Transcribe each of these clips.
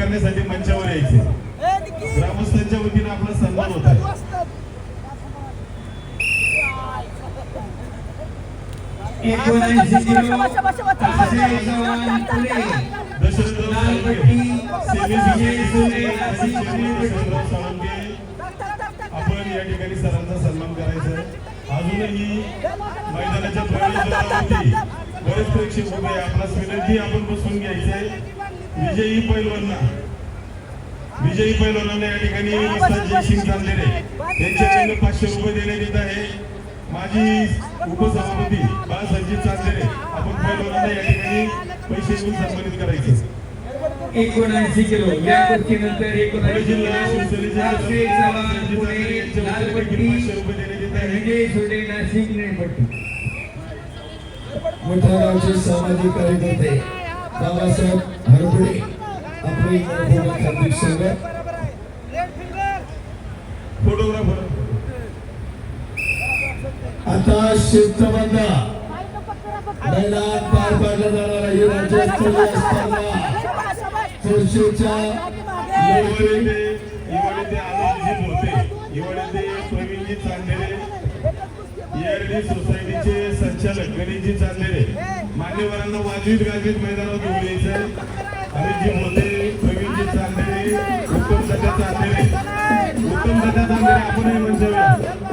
करण्यासाठी मंचावर यायचे. ग्रामस्थांच्या वतीने आपला सन्मान होत आहे. आपण या ठिकाणी सरांचा सन्मान करायचा आहे. अजूनही मैदानाच्या बरेच प्रेक्षक आहे. आपणास विनंती आपण बसून घ्यायचंय विजयी पैलवांना. विजयी पैलवानांना या ठिकाणी उस्ताद जयसिंग चांदेरे यांच्याकडनं पाचशे रुपये देण्यात येत आहे. माजी उपसभापती बाळासाहेबजी चांदेरे आपण पैलवानांना या ठिकाणी पैसे देऊन सन्मानित करायचं. एकोणऐंशी किलो. या पुणे एकोणऐंशी जिल्हा किलो. शिवसेनेचे अक्षय चव्हाण पुणे यांच्या वतीने लालपट्टी पाचशे रुपये देण्यात येत आहे. विजय सोले नाशिक निळपट्टी मोठ्यागावचे सामाजिक कार्यकर्ते बाबासाहेब हरपुडे आपले मनपूर्वक फोटोग्राफर आता मैदान पार पाडला राज्यस्तरीय स्पर्धा चुरशीच्या हिवाळी ते आनंदजी हिवाळी ते प्रवीणजी ERD सोसायटीचे संचालक गणेशजी चांदेरे. मान्यवरांना वाजवीत गाजवीत मैदानावर घेऊन यायचं आहे. हरीजी भोते प्रवीणजी चांदेरे उत्तम सध्या चांदेरे. उत्तम सध्या चांदेरे आपणही मंचावर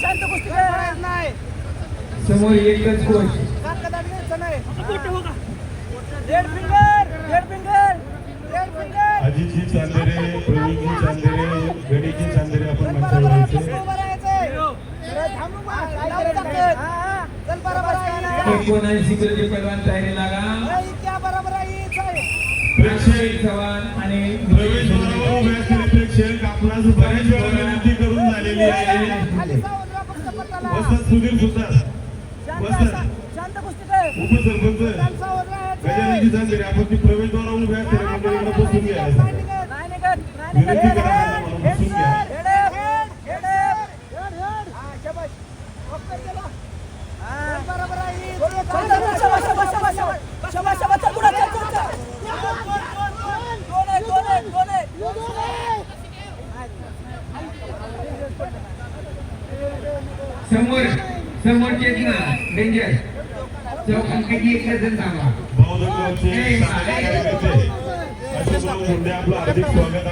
शांत गोष्टी नाही समोर एकच कोच अजितजी चांदेरे प्रवीणजी चांदेरे गणेशजी चांदेरे आपण एकोणऐंशी किलोचे पैलवान तयारी लागा. इतक्या बरोबर आहे. अक्षय चव्हाण आणि प्रेक्षक आपणास बऱ्याच वेळा विनंती करून झालेली आहे. वस्तात सुधीर गोष्टी काय उपसरपंच. गजाननजी चांदेरे आपण ती प्रवेशद्वारावर उभे असलेल्या मंडळींना बसून नाही विनंती. करा. समोर चेतना डेंजर चौकांपैकी एकच जण थांबा बौद्धगावचे सामाजिक कार्यकर्ते अशोकराव मुंडे आपलं हार्दिक स्वागत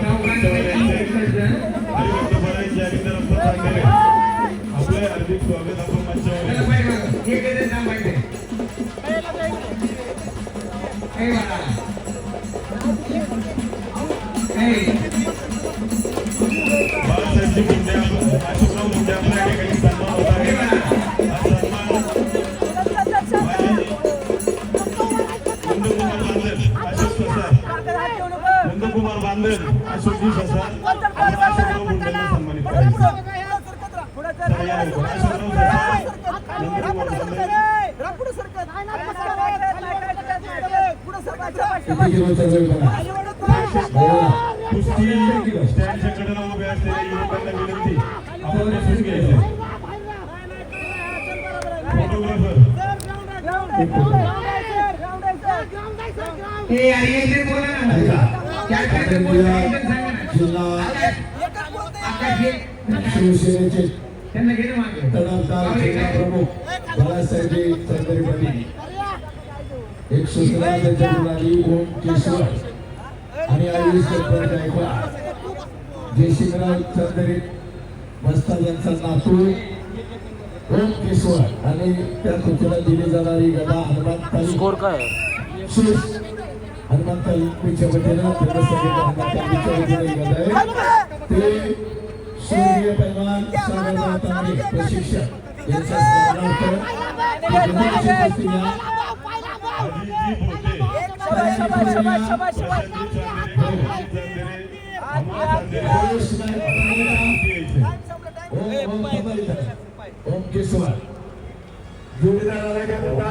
बघा खाली वळत नाही. कुस्ती स्टँडच्या कडेला उभे असलेल्या युवकांना विनंती आपण बसून घ्यायचं फोटोग्राफर बोला ना एक जिल्हा शिवसेनेचे जिल्हा प्रमुख बाळासाहेबजी चंद्रे पाटील एक सूचना ओम केशव आणि आयुष गायकवाड जयसिंगराव चंद्रे मस्ताद यांचा नातू ओम केशवर आणि त्या सूचना दिली जाणारी गदा हनुमान स्कोर काय हनुमंताई यांच्या वतीनं त्यांच्यासाठी हनुमंताईच्या वतीनं ही गदा आहे ते सूर्य पैलवान सागरराव तांबे प्रशिक्षक यांच्या स्मरणार्थ विधानसभा कुस्ती या अजितजी भोते शाबास, शाबास, शाबास, शाबास, शाबास. प्रशांतजी चांदेरे प्रवीणजी चांदेरे अमोल चांदेरे आयुष नाईक यायचे. ओम ओम थांबा इथं. ओम केशवर जोडीदाराला काय म्हणता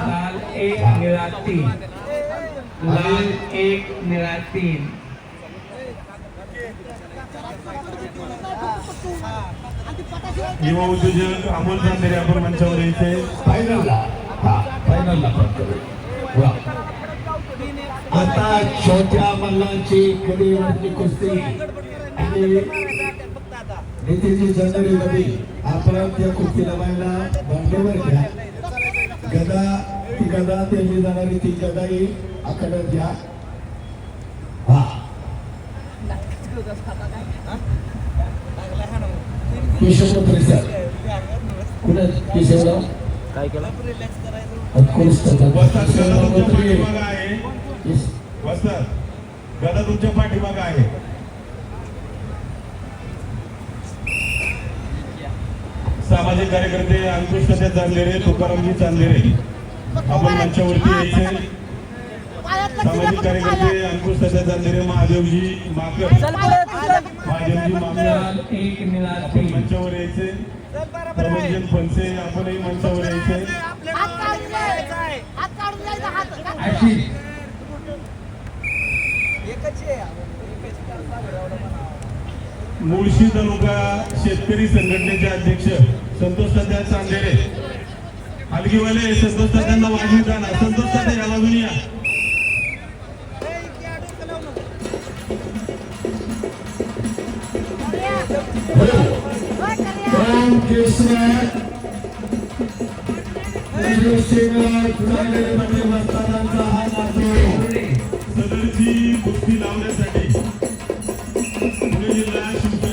लाल एक निळा तीन. युवा उद्योजक अमोल चांदेरे आपण मंचावर यायचे फायनलला हा फायनलला फक्त वा आता छोट्या मल्लांची कधीवरची कुस्ती. आणि नितीनची चंदरीमध्ये आपण त्या कुस्तीला बायला भांडेवर घ्या. गदा ती गदा त्यांनी जाणारी ती गदाही हा केशवपुत्री सर कुठे केशवराव? काय केलं? उत्कृष्ट वस्ताद गदा तुमच्या मंत्री पाठीमागं आहे. सामाजिक कार्यकर्ते अंकुश कशा चांदेरे तुकारामजी चांदेरे आपण मंचावरती यायचे. सामाजिक कार्यकर्ते अंकुश कशा चांदेरे महादेवजी. महादेवजी आपण तीन मंचावर यायचे. प्रभंजन फणसे आपणही मंचावर यायचे. मुळशी तालुका शेतकरी संघटनेचे अध्यक्ष संतोष तात्या चांदेरे हलगीवाले संतोष तात्यांना वाजवी जाणार. संतोष तात्या या बाजूने या. सदरची कुस्ती लावण्यासाठी पुणे जिल्हा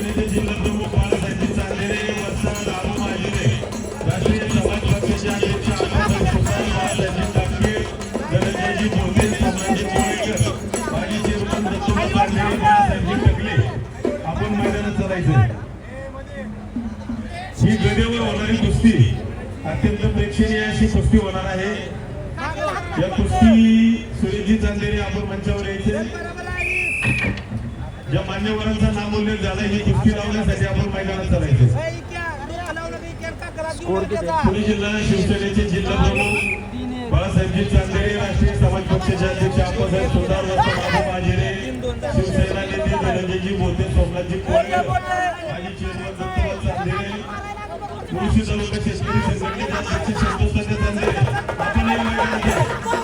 अत्यंत प्रेक्षणीय अशी कुस्ती होणार आहे. या कुस्ती सुरेशजी चांदेरे आपण मंचावर यायचे. बरोबर ज्या मान्यवरांचा नाम उल्लेख झाला ही कुस्ती लावण्यासाठी आपण मैदानात चालायचे. पुणे जिल्हा शिवसेनेचे जिल्हा प्रमुख बाळासाहेबजी चांदेरे राष्ट्रीय समाज पक्षाचे अध्यक्ष आप्पासाहेब सुतार वसंत माजिरे शिवसेना नेते धनंजयजी बोलते सोमनाथजी कोळकर माजी चेअरमन दत्तवाद चांदेरे मुळशी तालुका शेतकरी संघटनेचे अध्यक्ष संतोष तात्या चांदेरे आपण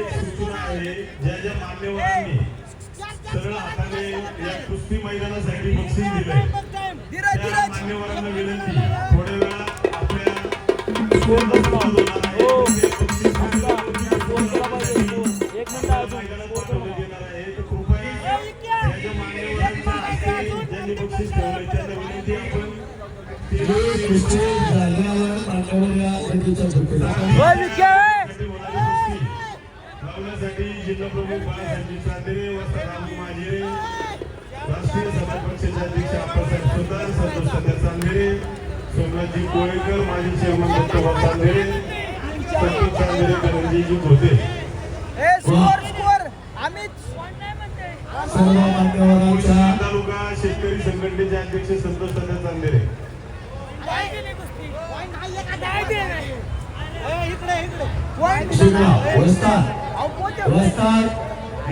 ज्या ज्या मान्यवरांनी सरळ हाताने या कुस्ती मैदानासाठी बक्षीस त्या. मान्यवरांना लावण्यासाठी जिल्हा प्रमुख बाळासाहेब चांदेरे वस्ताद माजिरे राष्ट्रीय समाज पक्षाचे अध्यक्ष आप्पासाहेब सुतार संतोष तात्या चांदेरे सोमनाथजी कोळेकर माजी चेअरमन दत्तोबा चांदेरे संतोष चांदेरे सर्व मान्यवरांचा तालुका शेतकरी संघटनेचे अध्यक्ष संतोष चांदेरे.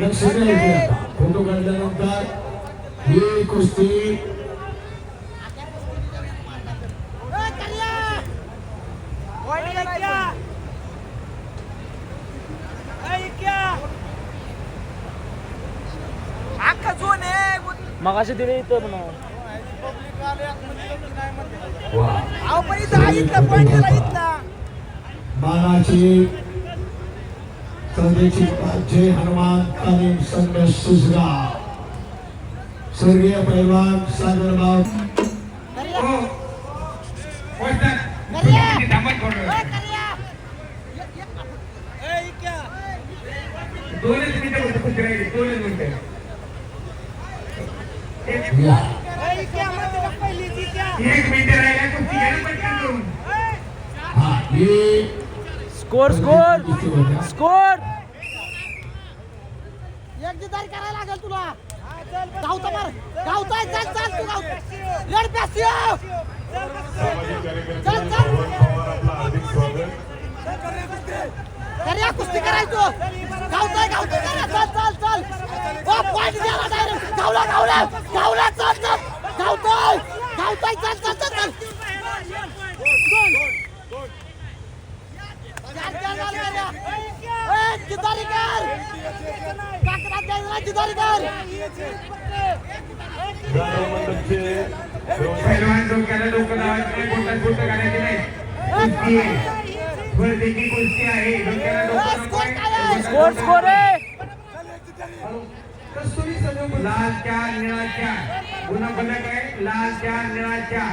लक्ष द्या इथे आता. फोटो काढल्यानंतर ही कुस्ती. आहे. मगाशी दिले इथं म्हणून. मानाची संधीची जय हनुमान तालीम संघ सुसगा स्वर्गीय पैलवान सागरबाव दोनच मिनिटं होतं कुस्ती राहिली दोनच मिनिटं. या. एक मिनिट राहिला कुस्ती पटकन. हा स्कोर स्कोर कुस्ती होत्या. स्कोर एकदारी करायला लागेल तुला. धावता मार. गावताय चल चल तू धाव. लढ पॅसिओ चल, चल. पवन कुस्ती करायचो. धावताय गावताय करा चल चल चल. ओ पॉइंट द्यावा डायरेक्ट गावला गावला गावला चल चल. गावताय गावताय चल चल चल. चल चार चार झाले करूया. ए, जिद्दारी कर काकडात द्यायला जिद्दारी कर जाधव मंडपचे व्यवस्थापक पहिलवान डोक्याला डोकं लावायचं नाही बोटात बोटं घालायची नाही कुस्ती आहे स्पर्धेची कुस्ती आहे डोक्याला डोकं नको आहे. स्कोर स्कोर आहे लाल चार निळा चार पुन्हा फलक आहे लाल चार निळा चार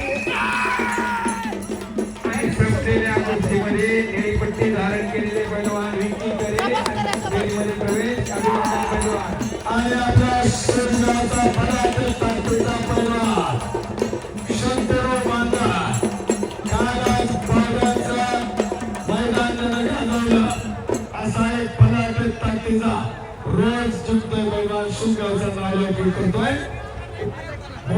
कुस्तीमध्ये निळी पट्टी धारण केलेले पैलवान विकी करे स्पर्धेमध्ये प्रवेश अभिनंदन पैलवान आणि आपल्या शरीराचा पराक्रम ताकदीचा पैलवान शंकरराव बांधा मैदान गाजवलं असा एक पराक्रम ताकदीचा रोज जिंकतोय पैलवान नाव करतोय